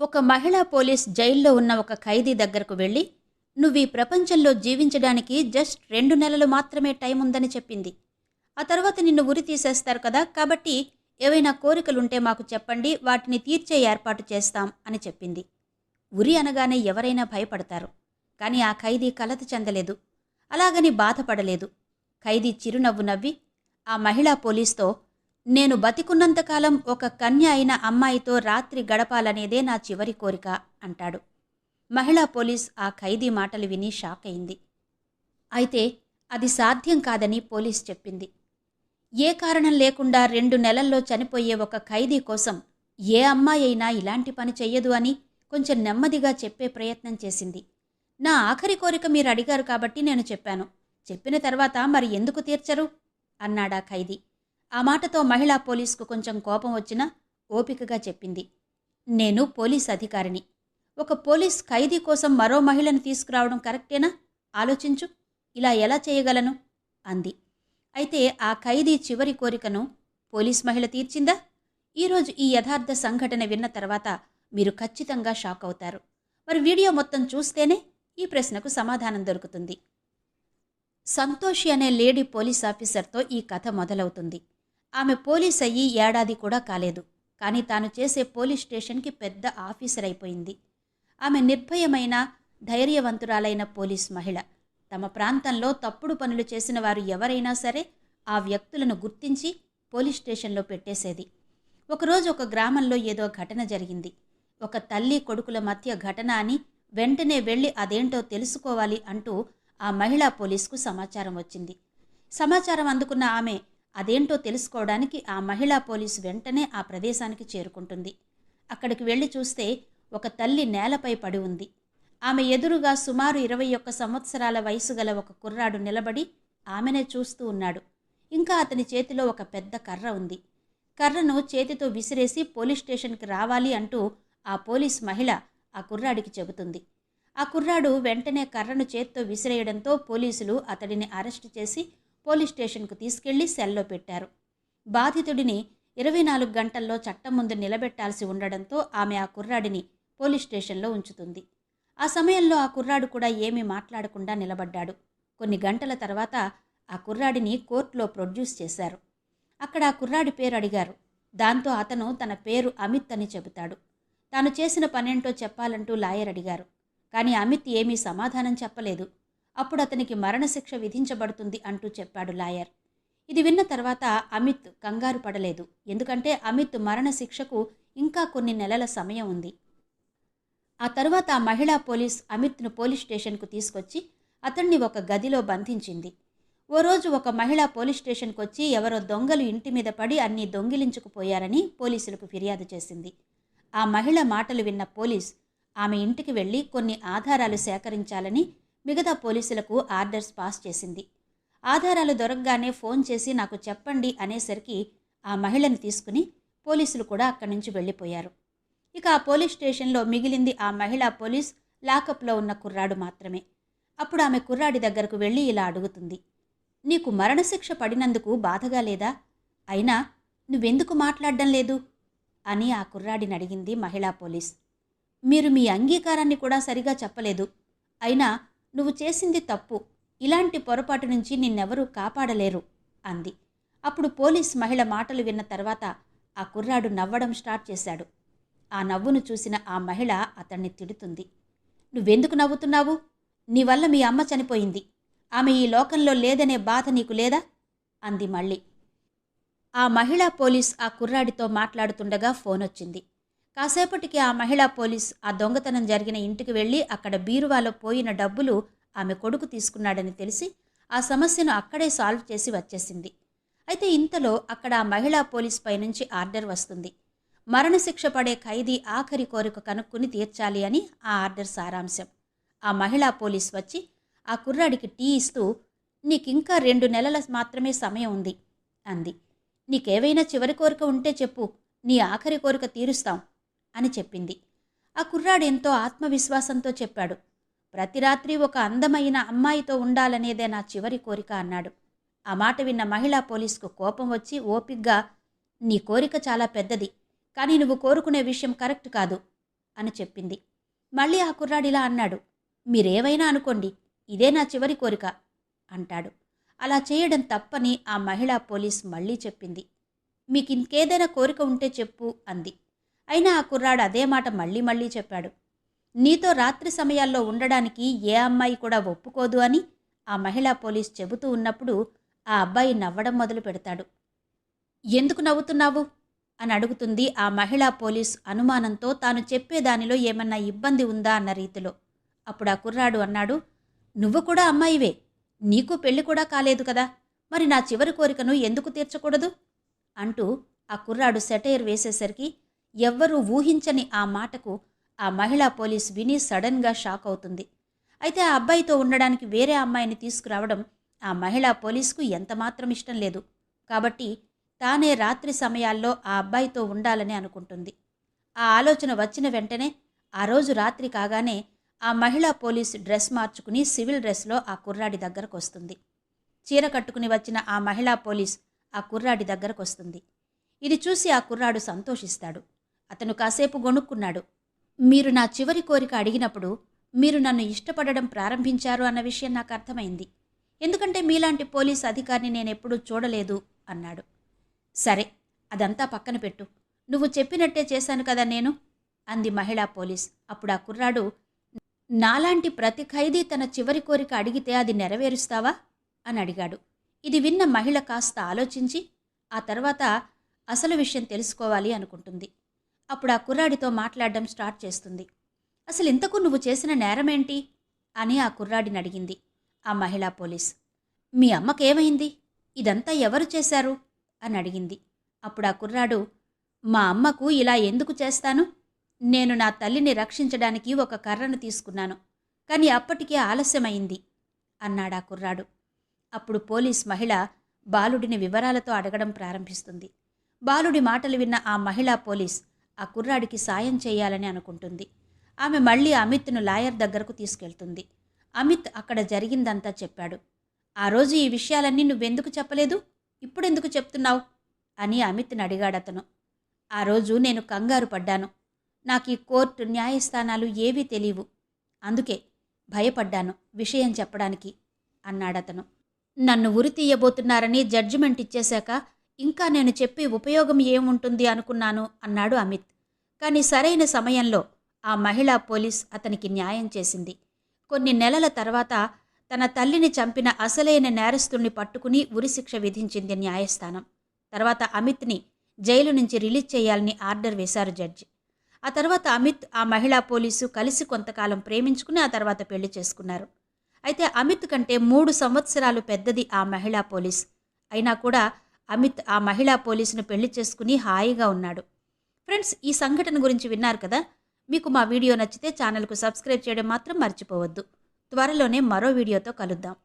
ఒక మహిళా పోలీస్ జైల్లో ఉన్న ఒక ఖైదీ దగ్గరకు వెళ్ళి నువ్వు ఈ ప్రపంచంలో జీవించడానికి జస్ట్ రెండు నెలలు మాత్రమే టైం ఉందని చెప్పింది. ఆ తర్వాత నిన్ను ఉరి తీసేస్తారు కదా కాబట్టి ఏవైనా కోరికలుంటే మాకు చెప్పండి వాటిని తీర్చే ఏర్పాటు చేస్తాం అని చెప్పింది. ఉరి అనగానే ఎవరైనా భయపడతారు. కానీ ఆ ఖైదీ కలత చెందలేదు. అలాగని బాధపడలేదు. ఖైదీ చిరునవ్వు నవ్వి ఆ మహిళా పోలీస్తో నేను బతికున్నంతకాలం ఒక కన్య అయిన అమ్మాయితో రాత్రి గడపాలనేదే నా చివరి కోరిక అంటాడు. మహిళా పోలీస్ ఆ ఖైదీ మాటలు విని షాక్ అయింది. అయితే అది సాధ్యం కాదని పోలీస్ చెప్పింది. ఏ కారణం లేకుండా రెండు నెలల్లో చనిపోయే ఒక ఖైదీ కోసం ఏ అమ్మాయి అయినా ఇలాంటి పని చెయ్యదు అని కొంచెం నెమ్మదిగా చెప్పే ప్రయత్నం చేసింది. నా ఆఖరి కోరిక మీరు అడిగారు కాబట్టి నేను చెప్పాను. చెప్పిన తర్వాత మరి ఎందుకు తీర్చరు? అన్నాడా ఖైదీ. ఆ మాటతో మహిళా పోలీసుకు కొంచెం కోపం వచ్చినా ఓపికగా చెప్పింది. నేను పోలీస్ అధికారిని. ఒక పోలీస్ ఖైదీ కోసం మరో మహిళను తీసుకురావడం కరెక్టేనా? ఆలోచించు. ఇలా ఎలా చేయగలను? అంది. అయితే ఆ ఖైదీ చివరి కోరికను పోలీస్ మహిళ తీర్చిందా? ఈరోజు ఈ యథార్థ సంఘటన విన్న తర్వాత మీరు ఖచ్చితంగా షాక్ అవుతారు. మరి వీడియో మొత్తం చూస్తేనే ఈ ప్రశ్నకు సమాధానం దొరుకుతుంది. సంతోషి అనే లేడీ పోలీస్ ఆఫీసర్తో ఈ కథ మొదలవుతుంది. ఆమె పోలీస్ అయ్యి ఏడాది కూడా కాలేదు. కానీ తాను చేసే పోలీస్ స్టేషన్కి పెద్ద ఆఫీసర్ అయిపోయింది. ఆమె నిర్భయమైన ధైర్యవంతురాలైన పోలీస్ మహిళ. తమ ప్రాంతంలో తప్పుడు పనులు చేసిన వారు ఎవరైనా సరే ఆ వ్యక్తులను గుర్తించి పోలీస్ స్టేషన్లో పెట్టేసేది. ఒకరోజు ఒక గ్రామంలో ఏదో ఘటన జరిగింది. ఒక తల్లి కొడుకుల మధ్య ఘటన అని వెంటనే వెళ్ళి అదేంటో తెలుసుకోవాలి అంటూ ఆ మహిళా పోలీసుకు సమాచారం వచ్చింది. సమాచారం అందుకున్న ఆమె అదేంటో తెలుసుకోవడానికి ఆ మహిళా పోలీసు వెంటనే ఆ ప్రదేశానికి చేరుకుంటుంది. అక్కడికి వెళ్ళి చూస్తే ఒక తల్లి నేలపై పడి ఉంది. ఆమె ఎదురుగా సుమారు ఇరవై ఒక్క సంవత్సరాల వయసు గల ఒక కుర్రాడు నిలబడి ఆమెనే చూస్తూ ఉన్నాడు. ఇంకా అతని చేతిలో ఒక పెద్ద కర్ర ఉంది. కర్రను చేతితో విసిరేసి పోలీస్ స్టేషన్కి రావాలి అంటూ ఆ పోలీస్ మహిళ ఆ కుర్రాడికి చెబుతుంది. ఆ కుర్రాడు వెంటనే కర్రను చేత్తో విసిరేయడంతో పోలీసులు అతడిని అరెస్ట్ చేసి పోలీస్ స్టేషన్కు తీసుకెళ్ళి సెల్లో పెట్టారు. బాధితుడిని ఇరవై నాలుగు గంటల్లో చట్టం ముందు నిలబెట్టాల్సి ఉండడంతో ఆమె ఆ కుర్రాడిని పోలీస్ స్టేషన్లో ఉంచుతుంది. ఆ సమయంలో ఆ కుర్రాడు కూడా ఏమీ మాట్లాడకుండా నిలబడ్డాడు. కొన్ని గంటల తర్వాత ఆ కుర్రాడిని కోర్టులో ప్రొడ్యూస్ చేశారు. అక్కడ ఆ కుర్రాడి పేరు అడిగారు. దాంతో అతను తన పేరు అమిత్ అని చెబుతాడు. తాను చేసిన పనేంటో చెప్పాలంటూ లాయర్ అడిగారు. కానీ అమిత్ ఏమీ సమాధానం చెప్పలేదు. అప్పుడు అతనికి మరణశిక్ష విధించబడుతుంది అంటూ చెప్పాడు లాయర్. ఇది విన్న తర్వాత అమిత్ కంగారు పడలేదు. ఎందుకంటే అమిత్ మరణశిక్షకు ఇంకా కొన్ని నెలల సమయం ఉంది. ఆ తర్వాత ఆ మహిళా పోలీస్ అమిత్ను పోలీస్ స్టేషన్కు తీసుకొచ్చి అతన్ని ఒక గదిలో బంధించింది. ఓ రోజు ఒక మహిళ పోలీస్ స్టేషన్కి వచ్చి ఎవరో దొంగలు ఇంటి మీద పడి అన్ని దొంగిలించుకుపోయారని పోలీసులకు ఫిర్యాదు చేసింది. ఆ మహిళ మాటలు విన్న పోలీస్ ఆమె ఇంటికి వెళ్ళి కొన్ని ఆధారాలు సేకరించాలని మిగతా పోలీసులకు ఆర్డర్స్ పాస్ చేసింది. ఆధారాలు దొరకగానే ఫోన్ చేసి నాకు చెప్పండి అనేసరికి ఆ మహిళను తీసుకుని పోలీసులు కూడా అక్కడి నుంచి వెళ్ళిపోయారు. ఇక ఆ పోలీస్ స్టేషన్లో మిగిలింది ఆ మహిళా పోలీస్ లాకప్లో ఉన్న కుర్రాడు మాత్రమే. అప్పుడు ఆమె కుర్రాడి దగ్గరకు వెళ్ళి ఇలా అడుగుతుంది. నీకు మరణశిక్ష పడినందుకు బాధగా లేదా? అయినా నువ్వెందుకు మాట్లాడడం లేదు? అని ఆ కుర్రాడిని అడిగింది మహిళా పోలీస్. మీరు మీ అంగీకారాన్ని కూడా సరిగా చెప్పలేదు. అయినా నువ్వు చేసింది తప్పు. ఇలాంటి పొరపాటు నుంచి నిన్నెవరూ కాపాడలేరు అంది. అప్పుడు పోలీస్ మహిళ మాటలు విన్న తర్వాత ఆ కుర్రాడు నవ్వడం స్టార్ట్ చేశాడు. ఆ నవ్వును చూసిన ఆ మహిళ అతన్ని తిడుతుంది. నువ్వెందుకు నవ్వుతున్నావు? నీ వల్ల మీ అమ్మ చనిపోయింది. ఆమె ఈ లోకంలో లేదనే బాధ నీకు లేదా? అంది మళ్ళీ. ఆ మహిళా పోలీస్ ఆ కుర్రాడితో మాట్లాడుతుండగా ఫోన్ వచ్చింది కాసేపటికి ఆ మహిళా పోలీస్ ఆ దొంగతనం జరిగిన ఇంటికి వెళ్ళి అక్కడ బీరువాలో పోయిన డబ్బులు ఆమె కొడుకు తీసుకున్నాడని తెలిసి ఆ సమస్యను అక్కడే సాల్వ్ చేసి వచ్చేసింది. అయితే ఇంతలో అక్కడ ఆ మహిళా పోలీస్ పై నుంచి ఆర్డర్ వస్తుంది. మరణశిక్ష పడే ఖైదీ ఆఖరి కోరిక కనుక్కుని తీర్చాలి అని ఆ ఆర్డర్ సారాంశం. ఆ మహిళా పోలీస్ వచ్చి ఆ కుర్రాడికి టీ ఇస్తూ నీకింకా రెండు నెలల మాత్రమే సమయం ఉంది అంది. నీకేవైనా చివరి కోరిక ఉంటే చెప్పు. నీ ఆఖరి కోరిక తీరుస్తాం. అని చెప్పింది. ఆ కుర్రాడు ఎంతో ఆత్మవిశ్వాసంతో చెప్పాడు. ప్రతి రాత్రి ఒక అందమైన అమ్మాయితో ఉండాలనేదే నా చివరి కోరిక అన్నాడు. ఆ మాట విన్న మహిళా పోలీసుకు కోపం వచ్చి ఓపిగ్గా నీ కోరిక చాలా పెద్దది కానీ నువ్వు కోరుకునే విషయం కరెక్ట్ కాదు అని చెప్పింది. మళ్ళీ ఆ కుర్రాడిలా అన్నాడు మీరేవైనా అనుకోండి ఇదే నా చివరి కోరిక అంటాడు. అలా చేయడం తప్పని ఆ మహిళా పోలీస్ మళ్ళీ చెప్పింది. మీకు ఇంకేదైనా కోరిక ఉంటే చెప్పు అంది. అయినా ఆ కుర్రాడు అదే మాట మళ్ళీ మళ్ళీ చెప్పాడు. నీతో రాత్రి సమయాల్లో ఉండడానికి ఏ అమ్మాయి కూడా ఒప్పుకోదు అని ఆ మహిళా పోలీస్ చెబుతూ ఉన్నప్పుడు ఆ అబ్బాయి నవ్వడం మొదలు పెడతాడు. ఎందుకు నవ్వుతున్నావు? అని అడుగుతుంది ఆ మహిళా పోలీస్ అనుమానంతో తాను చెప్పేదానిలో ఏమన్నా ఇబ్బంది ఉందా అన్న రీతిలో. అప్పుడు ఆ కుర్రాడు అన్నాడు నువ్వు కూడా అమ్మాయివే. నీకు పెళ్ళి కూడా కాలేదు కదా. మరి నా చివరి కోరికను ఎందుకు తీర్చకూడదు? అంటూ ఆ కుర్రాడు సెటైర్ వేసేసరికి ఎవ్వరూ ఊహించని ఆ మాటకు ఆ మహిళా పోలీస్ విని సడన్గా షాక్ అవుతుంది. అయితే ఆ అబ్బాయితో ఉండడానికి వేరే అమ్మాయిని తీసుకురావడం ఆ మహిళా పోలీసుకు ఎంతమాత్రం ఇష్టం లేదు. కాబట్టి తానే రాత్రి సమయాల్లో ఆ అబ్బాయితో ఉండాలని అనుకుంటుంది. ఆ ఆలోచన వచ్చిన వెంటనే ఆ రోజు రాత్రి కాగానే ఆ మహిళా పోలీస్ డ్రెస్ మార్చుకుని సివిల్ డ్రెస్లో ఆ కుర్రాడి దగ్గరకు వస్తుంది చీర కట్టుకుని వచ్చిన ఆ మహిళా పోలీస్ ఆ కుర్రాడి దగ్గరకు వస్తుంది ఇది చూసి ఆ కుర్రాడు సంతోషిస్తాడు. అతను కాసేపు గొణుక్కున్నాడు. మీరు నా చివరి కోరిక అడిగినప్పుడు మీరు నన్ను ఇష్టపడడం ప్రారంభించారు అన్న విషయం నాకు అర్థమైంది. ఎందుకంటే మీలాంటి పోలీస్ అధికారిని నేనెప్పుడూ చూడలేదు అన్నాడు. సరే అదంతా పక్కన పెట్టు. నువ్వు చెప్పినట్టే చేశాను కదా నేను? అంది మహిళా పోలీస్. అప్పుడు ఆ కుర్రాడు నాలాంటి ప్రతి ఖైదీ తన చివరి కోరిక అడిగితే అది నెరవేరుస్తావా? అని అడిగాడు. ఇది విన్న మహిళ కాస్త ఆలోచించి ఆ తర్వాత అసలు విషయం తెలుసుకోవాలి అనుకుంటుంది. అప్పుడు ఆ కుర్రాడితో మాట్లాడడం స్టార్ట్ చేస్తుంది. అసలు ఇంతకు నువ్వు చేసిన నేరమేంటి? అని ఆ కుర్రాడిని అడిగింది ఆ మహిళా పోలీస్. మీ అమ్మకేమైంది? ఇదంతా ఎవరు చేశారు? అని అడిగింది. అప్పుడు ఆ కుర్రాడు మా అమ్మకు ఇలా ఎందుకు చేస్తాను? నేను నా తల్లిని రక్షించడానికి ఒక కర్రను తీసుకున్నాను కానీ అప్పటికే ఆలస్యమైంది అన్నాడా కుర్రాడు. అప్పుడు పోలీస్ మహిళ బాలుడిని వివరాలతో అడగడం ప్రారంభిస్తుంది. బాలుడి మాటలు విన్న ఆ మహిళా పోలీస్ ఆ కుర్రాడికి సాయం చేయాలని అనుకుంటుంది. ఆమె మళ్ళీ అమిత్ను లాయర్ దగ్గరకు తీసుకెళ్తుంది. అమిత్ అక్కడ జరిగిందంతా చెప్పాడు. ఆ రోజు ఈ విషయాలన్నీ నువ్వెందుకు చెప్పలేదు? ఇప్పుడెందుకు చెప్తున్నావు? అని అమిత్ని అడిగాడతను. ఆ రోజు నేను కంగారు పడ్డాను. నాకు ఈ కోర్టు న్యాయస్థానాలు ఏవీ తెలియవు. అందుకే భయపడ్డాను విషయం చెప్పడానికి అన్నాడతను. నన్ను ఉరి తీయబోతున్నారని జడ్జిమెంట్ ఇచ్చేశాక ఇంకా నేను చెప్పి ఉపయోగం ఏముంటుంది అనుకున్నాను అన్నాడు అమిత్. కానీ సరైన సమయంలో ఆ మహిళా పోలీస్ అతనికి న్యాయం చేసింది. కొన్ని నెలల తర్వాత తన తల్లిని చంపిన అసలైన నేరస్తుణ్ణి పట్టుకుని ఉరిశిక్ష విధించింది న్యాయస్థానం. తర్వాత అమిత్ని జైలు నుంచి రిలీజ్ చేయాలని ఆర్డర్ వేశారు జడ్జి. ఆ తర్వాత అమిత్ ఆ మహిళా పోలీసు కలిసి కొంతకాలం ప్రేమించుకుని ఆ తర్వాత పెళ్ళి చేసుకున్నారు. అయితే అమిత్ కంటే మూడు సంవత్సరాలు పెద్దది ఆ మహిళా పోలీస్. అయినా కూడా అమిత్ ఆ మహిళా పోలీసును పెళ్ళి చేసుకుని హాయిగా ఉన్నాడు. ఫ్రెండ్స్ ఈ సంఘటన గురించి విన్నారు కదా? మీకు మా వీడియో నచ్చితే ఛానల్కు సబ్స్క్రైబ్ చేయడం మాత్రం మర్చిపోవద్దు. త్వరలోనే మరో వీడియోతో కలుద్దాం.